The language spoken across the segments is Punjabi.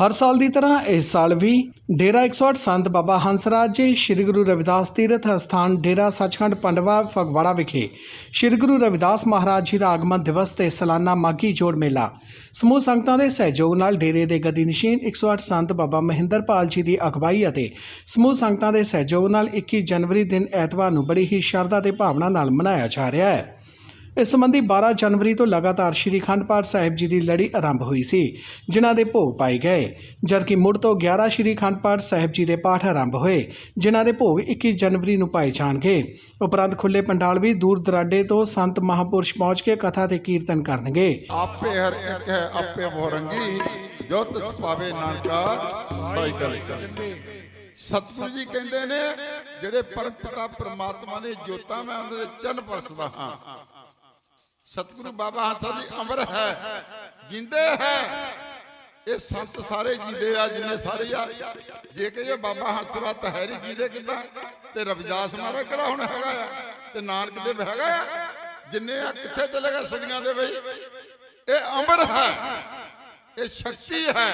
ਹਰ ਸਾਲ ਦੀ ਤਰ੍ਹਾਂ ਇਸ ਸਾਲ ਵੀ ਡੇਰਾ 108 ਸੰਤ ਬਾਬਾ ਹੰਸਰਾਜ ਜੀ, ਸ੍ਰੀ ਗੁਰੂ ਰਵਿਦਾਸ ਤੀਰਥ ਅਸਥਾਨ ਡੇਰਾ ਸੱਚਖੰਡ ਪੰਡਵਾ, ਫਗਵਾੜਾ ਵਿਖੇ ਸ੍ਰੀ ਗੁਰੂ ਰਵਿਦਾਸ ਮਹਾਰਾਜ ਜੀ ਦਾ ਆਗਮਨ ਦਿਵਸ ਤੇ ਸਾਲਾਨਾ ਮਾਗੀ ਜੋੜ ਮੇਲਾ। ਸਮੂਹ ਸੰਗਤਾਂ ਦੇ ਸਹਿਯੋਗ ਨਾਲ ਡੇਰੇ ਦੇ ਗਦੀ ਨਸ਼ੀਨ 108 ਸੰਤ ਬਾਬਾ ਮਹਿੰਦਰਪਾਲ ਜੀ ਦੀ ਅਗਵਾਈ ਅਤੇ ਸਮੂਹ ਸੰਗਤਾਂ ਦੇ ਸਹਿਯੋਗ ਨਾਲ 21 ਜਨਵਰੀ ਦਿਨ ਐਤਵਾਰ ਨੂੰ ਬੜੀ ਹੀ ਸ਼ਰਧਾ ਤੇ ਭਾਵਨਾ ਨਾਲ ਮਨਾਇਆ ਜਾ ਰਿਹਾ ਹੈ। ਇਸ ਸੰਬੰਧੀ 12 ਜਨਵਰੀ ਤੋਂ ਲਗਾਤਾਰ ਸ਼੍ਰੀ ਅਖੰਡ ਪਾਠ ਸਾਹਿਬ ਜੀ ਦੀ ਲੜੀ ਆਰੰਭ ਹੋਈ ਸੀ, ਜਿਨ੍ਹਾਂ ਦੇ ਭੋਗ ਪਾਏ ਗਏ। ਜਦਕਿ ਮੁੜ ਤੋਂ 11 ਸ਼੍ਰੀ ਅਖੰਡ ਪਾਠ ਸਾਹਿਬ ਜੀ ਦੇ ਪਾਠ ਆਰੰਭ ਹੋਏ, ਜਿਨ੍ਹਾਂ ਦੇ ਭੋਗ 21 ਜਨਵਰੀ ਨੂੰ ਪਾਏ ਜਾਣਗੇ। ਉਪਰੰਤ ਖੁੱਲੇ ਪੰਡਾਲ ਵੀ ਦੂਰ ਦਰਾਡੇ ਤੋਂ ਸੰਤ ਮਹਾਪੁਰਸ਼ ਪਹੁੰਚ ਕੇ ਕਥਾ ਤੇ ਕੀਰਤਨ ਕਰਨਗੇ। ਆਪੇ ਹਰ ਇੱਕ ਹੈ, ਆਪੇ ਬਹੁਰੰਗੀ ਜੋ ਤਿਸ ਪਾਵੇ ਨਾਨਕਾ, ਸਾਈਕਲ ਸਤਿਗੁਰੂ ਜੀ ਕਹਿੰਦੇ ਨੇ, ਜਿਹੜੇ ਪਰਮ ਪਿਤਾ ਪ੍ਰਮਾਤਮਾ ਨੇ ਜੋਤਾਂ ਮੈਂ ਉਹਨਾਂ ਦੇ ਚੰਨ ਪਰਸਦਾ ਹਾਂ। ਸਤਿਗੁਰੂ ਬਾਬਾ ਹੰਸਾ ਜੀ ਅਮਰ ਹੈ ਜਿੰਦੇ ਹੈ। ਇਹ ਸੰਤ ਸਾਰੇ ਜੀਦੇ ਆ ਜਿੰਨੇ ਸਾਰੇ ਆ। ਜੇ ਕਿ ਇਹ ਬਾਬਾ ਹੰਸਰਾ ਤਹਿਰੀ ਜੀਦੇ ਕਿਦਾਂ? ਤੇ ਰਵਿਦਾਸ ਮਹਾਰਾਜ ਕਿਹੜਾ ਹੁਣ ਹੈਗਾ ਆ? ਤੇ ਨਾਨਕ ਦੇਵ ਹੈਗਾ ਆ? ਜਿੰਨੇ ਆ ਕਿੱਥੇ ਚਲੇ ਗਏ ਸਦੀਆਂ ਦੇ ਵਿੱਚ ਇਹ ਅਮਰ ਹੈ। ਇਹ ਸ਼ਕਤੀ ਹੈ।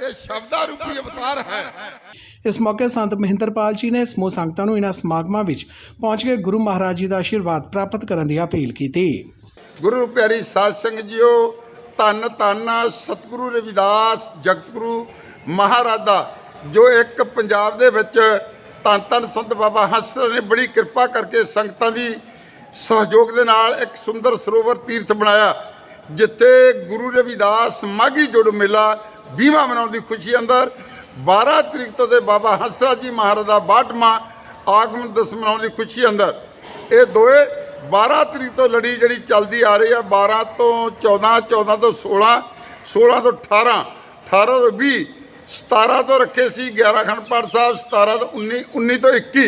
ਇਹ ਸ਼ਬਦਾ ਰੂਪੀ ਅਵਤਾਰ ਹੈ। ਇਸ ਮੌਕੇ ਸੰਤ ਮਹਿੰਦਰਪਾਲ ਜੀ ਨੇ ਸਮੂਹ ਸੰਗਤਾਂ ਨੂੰ ਇਹਨਾਂ ਸਮਾਗਮਾਂ ਵਿੱਚ ਪਹੁੰਚ ਕੇ ਗੁਰੂ ਮਹਾਰਾਜ ਜੀ ਦਾ ਆਸ਼ੀਰਵਾਦ ਪ੍ਰਾਪਤ ਕਰਨ ਦੀ ਅਪੀਲ ਕੀਤੀ। ਗੁਰੂ ਪਿਆਰੀ ਸਾਧ ਸੰਗਤ ਜੀਓ, ਧੰਨ ਧੰਨ ਸਤਿਗੁਰੂ ਰਵਿਦਾਸ, ਜਗਤਗੁਰੂ ਮਹਾਰਾਜ ਦਾ ਜੋ ਇੱਕ ਪੰਜਾਬ ਦੇ ਵਿੱਚ ਧੰਨ ਧੰਨ ਸੰਤ ਬਾਬਾ ਹੰਸਰ ਨੇ ਬੜੀ ਕਿਰਪਾ ਕਰਕੇ ਸੰਗਤਾਂ ਦੀ ਸਹਿਯੋਗ ਦੇ ਨਾਲ ਇੱਕ ਸੁੰਦਰ ਸਰੋਵਰ ਤੀਰਥ ਬਣਾਇਆ, ਜਿੱਥੇ ਗੁਰੂ ਰਵਿਦਾਸ ਮਾਗੀ ਜੁੜ ਮੇਲਾ 20ਵਾਂ ਮਨਾਉਣ ਦੀ ਖੁਸ਼ੀ ਅੰਦਰ 12 ਤਰੀਕ ਤੋਂ ਤੇ ਬਾਬਾ ਹੰਸਰਾਜ ਜੀ ਮਹਾਰਾਜ ਦਾ 62ਵਾਂ ਆਗਮਨ ਦਿਵਸ ਮਨਾਉਣ ਦੀ ਖੁਸ਼ੀ ਅੰਦਰ। ਇਹ ਦੋਏ 12 ਤਰੀਕ ਤੋਂ ਲੜੀ ਜਿਹੜੀ ਚੱਲਦੀ ਆ ਰਹੀ ਆ 12 ਤੋਂ 14 14 ਤੋਂ 16 16 ਤੋਂ 18 18 ਤੋਂ 20 17 ਤੋਂ ਰੱਖੇ ਸੀ 11 ਖੰਡ ਪਾਠ ਸਾਹਿਬ 17 ਤੋਂ 19 19 ਤੋਂ 21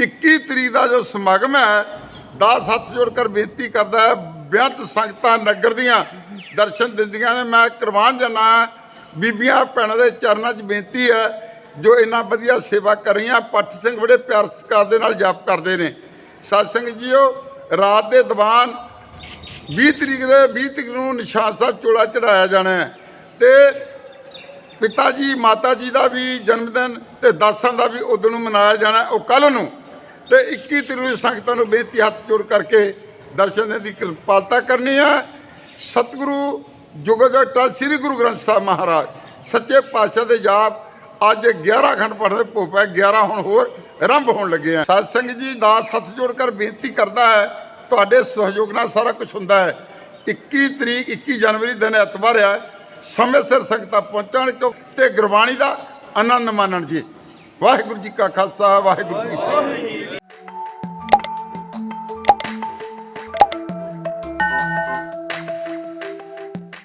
21 ਤਰੀਕ ਦਾ ਜੋ ਸਮਾਗਮ ਹੈ, ਦਾਸ ਹੱਥ ਜੋੜ ਕਰ ਬੇਨਤੀ ਕਰਦਾ ਹੈ, ਬੇਅੰਤ ਸੰਗਤਾਂ ਨਗਰ ਦੀਆਂ ਦਰਸ਼ਨ ਦਿੰਦੀਆਂ ਨੇ। ਮੈਂ ਕੁਰਬਾਨ ਜਾਨਾ ਬੀਬੀਆਂ, ਭੈਣਾਂ ਦੇ ਚਰਨਾਂ 'ਚ ਬੇਨਤੀ ਹੈ, ਜੋ ਇੰਨਾ ਵਧੀਆ ਸੇਵਾ ਕਰ ਰਹੀਆਂ ਪੱਠ ਸਿੰਘ ਬੜੇ ਪਿਆਰ ਸਤਿਕਾਰ ਦੇ ਨਾਲ ਜਾਪ ਕਰਦੇ ਨੇ। ਸਤ ਸੰਗਤ ਜੀਓ ਰਾਤ ਦੇ ਦੀਵਾਨ 20 ਤਰੀਕ ਦੇ 20 ਤਰੀਕ ਨੂੰ ਨਿਸ਼ਾਨ ਸਾਹਿਬ ਚੋਲਾ ਚੜਾਇਆ ਜਾਣਾ ਹੈ। ਤੇ ਪਿਤਾ ਜੀ ਮਾਤਾ ਜੀ ਦਾ ਵੀ ਜਨਮ ਦਿਨ ਤੇ ਦਾਸਾਂ ਦਾ ਵੀ ਉਦੋਂ ਨੂੰ ਮਨਾਇਆ ਜਾਣਾ ਉਹ ਕੱਲ ਨੂੰ। ਤੇ 21 ਤਰੀਕ ਨੂੰ ਸੰਗਤਾਂ ਨੂੰ ਬੇਨਤੀ ਹੱਥ ਜੋੜ ਕਰਕੇ ਦਰਸ਼ਨ ਦੇਣ ਦੀ ਕਿਰਪਾਲਤਾ ਕਰਨੀ ਹੈ। ਸਤਿਗੁਰੂ ਜੁਗ ਜਟਾ ਸ੍ਰੀ ਗੁਰੂ ਗ੍ਰੰਥ ਸਾਹਿਬ ਮਹਾਰਾਜ, ਸੱਚੇ ਪਾਤਸ਼ਾਹ ਦੇ ਜਾਪ ਅੱਜ 11 ਖੰਡ ਪੜ੍ਹਦੇ ਭੋਪਾ 11 ਹੁਣ ਹੋਰ ਆਰੰਭ ਹੋਣ ਲੱਗੇ ਆ। ਸਤ ਸਿੰਘ ਜੀ ਦਾਸ ਸੱਤ ਜੋੜ ਕਰ ਬੇਨਤੀ ਕਰਦਾ ਹੈ, ਤੁਹਾਡੇ ਸਹਿਯੋਗ ਨਾਲ ਸਾਰਾ ਕੁਝ ਹੁੰਦਾ ਹੈ। 21 ਤਰੀਕ 21 ਜਨਵਰੀ ਦਿਨ ਐਤਵਾਰ ਹੈ ਸਮੇਂ ਸਿਰ ਸੰਗਤਾਂ ਪਹੁੰਚਣ ਕਿਉਂ ਤੇ ਗੁਰਬਾਣੀ ਦਾ ਆਨੰਦ ਮਾਣਨ ਜੀ। ਵਾਹਿਗੁਰੂ ਜੀ ਕਾ ਖਾਲਸਾ, ਵਾਹਿਗੁਰੂ ਜੀ ਕੀ ਫਤਿਹ।